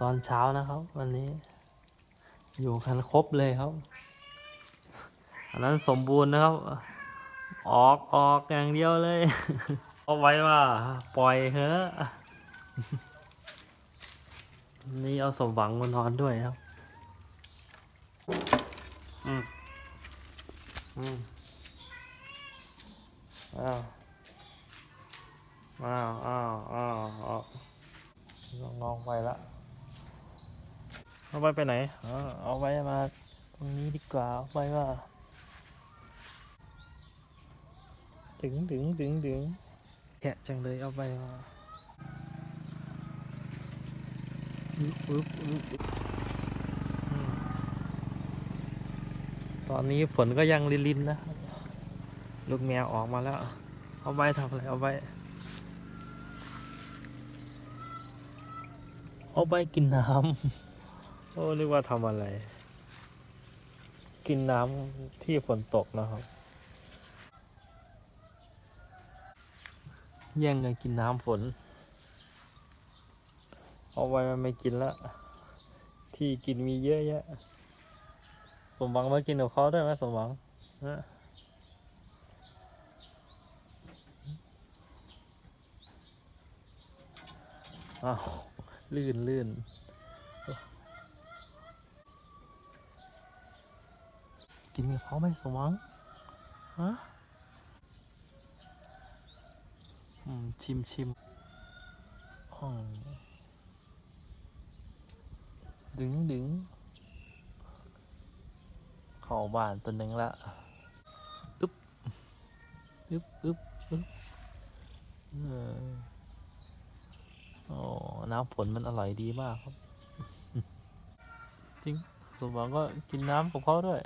ตอนเช้านะครับ วันนี้ อยู่กันครบเลยครับ อันนั้นสมบูรณ์นะครับ ออกออกอย่างเดียวเลยเอาไว้ว่า ปล่อยเถอะนี่เอาสมหวังมานอนด้วยครับ อืม อืมอ้าวอ้าวอ้าวอ้าวอ้าวลองลองไปละ เอาไปไปไหนอ๋อเอาไว้มาตรงนี้ดีกว่าเอาไว้ว่าดึงดึงดึงดึงแกะจังเลยเอาไปว่าอึ๊บอึ๊บตอนนี้ฝนก็ยังลินๆนะ ลูกแมวออกมาแล้ว เอาไว้ทำอะไรเอาไว้ เอาไปกินน้ำ อ้นึกว่าทำอะไร กินน้ำที่ฝนตกนะครับ แย่งกันกินน้ำฝน เอาไว้มันไม่กินละ ที่กินมีเยอะแยะ สมหวังมากินกับเขาด้วยไหมสมหวังฮะอ้าวลื่นลื่น กินกับเขาไหมสมหวังฮะชิมชิมห้องดึงดึงเข้าบ้านตัวหนึ่งละอึ๊บอึ๊บอึ๊บอึ๊บเออโอ้น้ำฝนมันอร่อยดีมากครับ จริงสมหวังก็กินน้ำกับเขาด้วย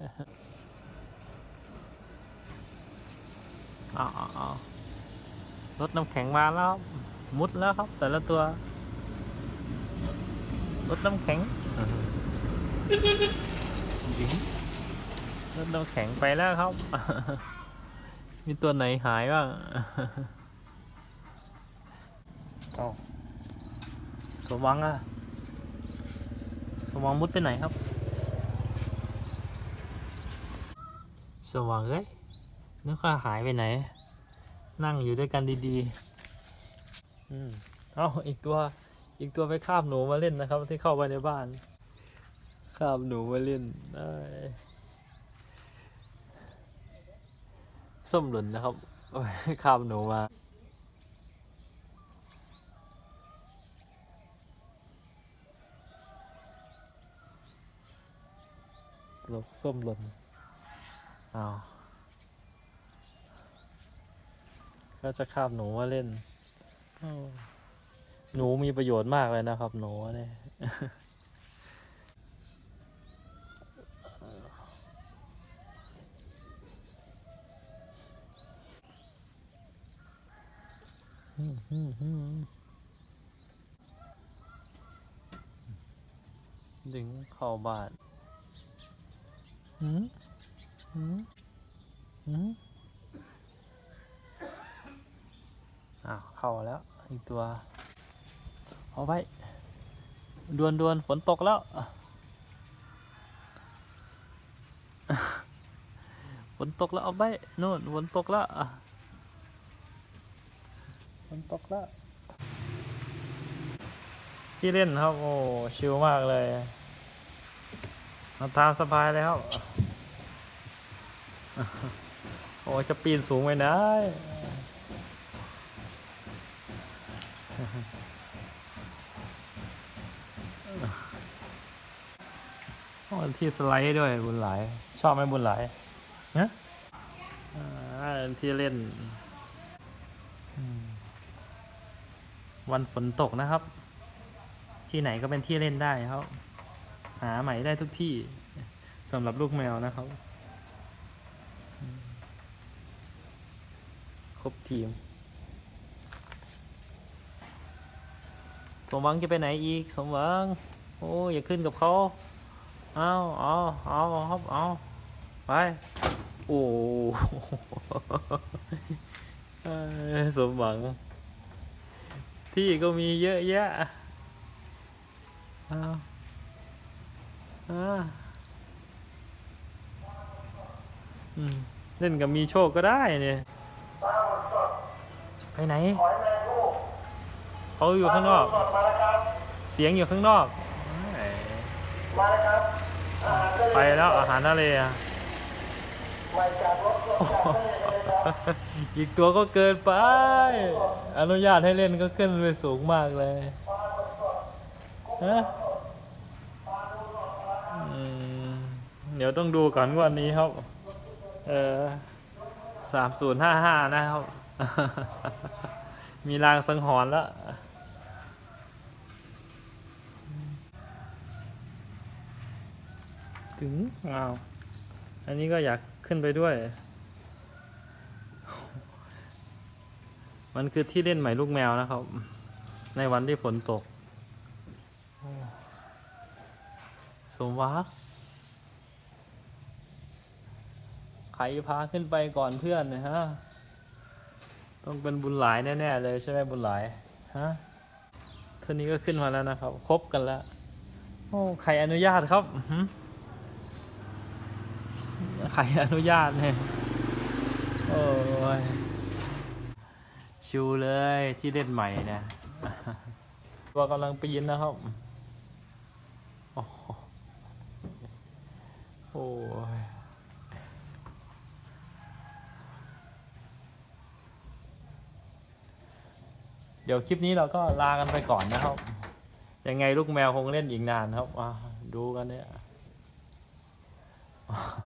อ้าวอ้าวอ้าวรถน้ำแข็งมาแล้วครับมุดแล้วครับ แต่ละตัว รถน้ำแข็งจริงรถน้ำแข็งไปแล้วครับ มีตัวไหนหายบ้างเอาสมหวังอะสมหวังมุดไปไหนครับ สมหวังเอ้ย นึกว่าหายไปไหน นั่งอยู่ด้วยกันดีๆ อืมเอาอีกตัวอีกตัวไปคาบหนูมาเล่นนะครับ ที่เข้าไปในบ้าน คาบหนูมาเล่นเอ้ส้มหล่นนะครับโอ้ยคาบหนูมาลกส้มหล่นอ้าว ก็จะคาบหนูมาเล่นอ้าวหนูมีประโยชน์มากเลยนะครับ หนูเนี่ยอืมอืมอืมดึงเข้าบ้านหืมหืมหืมอ้าว เข้าแล้วอีกตัว เอาไว้ดวนดวนฝนตกแล้ว ฝนตกแล้วเอาไว้นู่นฝนตกแล้วฝนตกแล้วที่เล่นครับ โอ้ชิลมากเลยมาตามสบายเลยครับโอ้จะปีนสูงไปได้โที่สไลด์ด้วยบุญหลาย ชอบไหมบุญหลายนะอ่าที่เล่น วันฝนตกนะครับ ที่ไหนก็เป็นที่เล่นได้ครับ หาใหม่ได้ทุกที่สำหรับลูกแมวนะครับ ครบทีมสมหวังจะไปไหนอีก สมหวัง โอ้อย่าขึ้นกับเขา เอาเอาเอาครับเอาไป โอ้สมหวัง ที่ก็มีเยอะแยะไปอ้าวอ่าอืมเล่นกับมีโชคก็ได้เนี่ย ไปไหน เขาอยู่ข้างนอก เสียงอยู่ข้างนอกเอ้ย ไปแล้วอาหารทะเลอะอีกตัวก็เกินไป อนุญาตให้เล่นก็ขึ้นไปสูงมากเลยฮะเดี๋ยวต้องดูก่อนวันนี้ครับ เออสามศูนย์ห้าห้านะครับ มีรางสังหรณ์แล้ว ถึงอ้าวอันนี้ก็อยากขึ้นไปด้วย มันคือที่เล่นใหม่ลูกแมวนะครับ ในวันที่ฝนตกสมวักใครพาขึ้นไปก่อนเพื่อนนะฮะ ต้องเป็นบุญหลายแน่ ๆ เลยใช่ไหมบุญหลายฮะท่านี้ก็ขึ้นมาแล้วนะครับ ครบกันแล้ว โอ้ ใครอนุญาตครับอื ใครอนุญาตเนี่ยโอ้ยชิวเลยที่เล่นใหม่เนี่ยตัวกำลังปีนนะครับโอ้โหโอ้ยเดี๋ยวคลิปนี้เราก็ลากันไปก่อนนะครับ ยังไงลูกแมวคงเล่นอีกนานครับอ่าดูกันเนี่ย